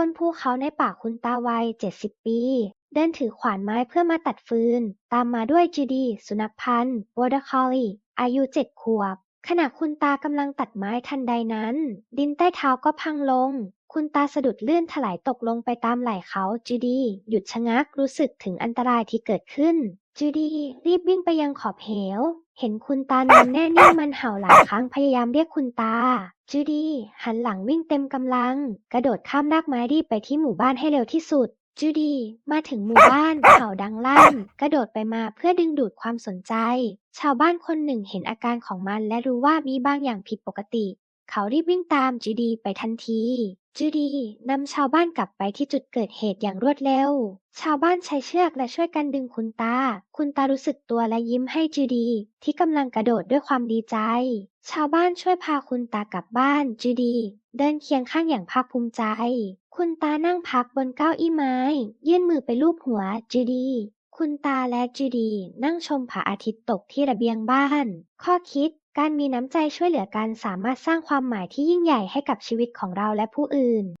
บนภูเขาในป่าคุณตาวัย70ปี เดินถือขวานไม้เพื่อมาตัดฟืน ตามมาด้วยจูดีสุนัขพันธุ์บอร์ดคอลลีอายุ7ขวบ ขณะคุณตากำลังตัดไม้ทันใดนั้น ดินใต้เท้าก็พังลง คุณตาสะดุดลื่นถลายตกลงไปตามไหล่เขาจูดีหยุดชะงักรู้สึกถึงอันตรายที่เกิดขึ้น จูดีรีบวิ่งไปยังขอบเหว เห็นคุณตานอนแน่นิ่งมันเห่าหลายครั้งพยายามเรียกคุณตา จูดีหันหลังวิ่งเต็มกำลัง กระโดดข้ามรากไม้รีบไปที่หมู่บ้านให้เร็วที่สุด จูดีมาถึงหมู่บ้านเห่าดังลั่น กระโดดไปมาเพื่อดึงดูดความสนใจ ชาวบ้านคนหนึ่งเห็นอาการของมันและรู้ว่ามีบางอย่างผิดปกติ เขารีบวิ่งตามจูดีไปทันที จูดีนำชาวบ้านกลับไปที่จุดเกิดเหตุอย่างรวดเร็ว ชาวบ้านใช้เชือกและช่วยกันดึงคุณตา คุณตารู้สึกตัวและยิ้มให้จูดี ที่กำลังกระโดดด้วยความดีใจ ชาวบ้านช่วยพาคุณตากลับบ้านจูดี เดินเคียงข้างอย่างภาคภูมิใจ คุณตานั่งพักบนเก้าอี้ไม้ ยื่นมือไปลูบหัวจูดี คุณตาและจูดีนั่งชมพระอาทิตย์ตกที่ระเบียงบ้าน ข้อคิด การมีน้ำใจช่วยเหลือกันสามารถสร้างความหมายที่ยิ่งใหญ่ให้กับชีวิตของเราและผู้อื่น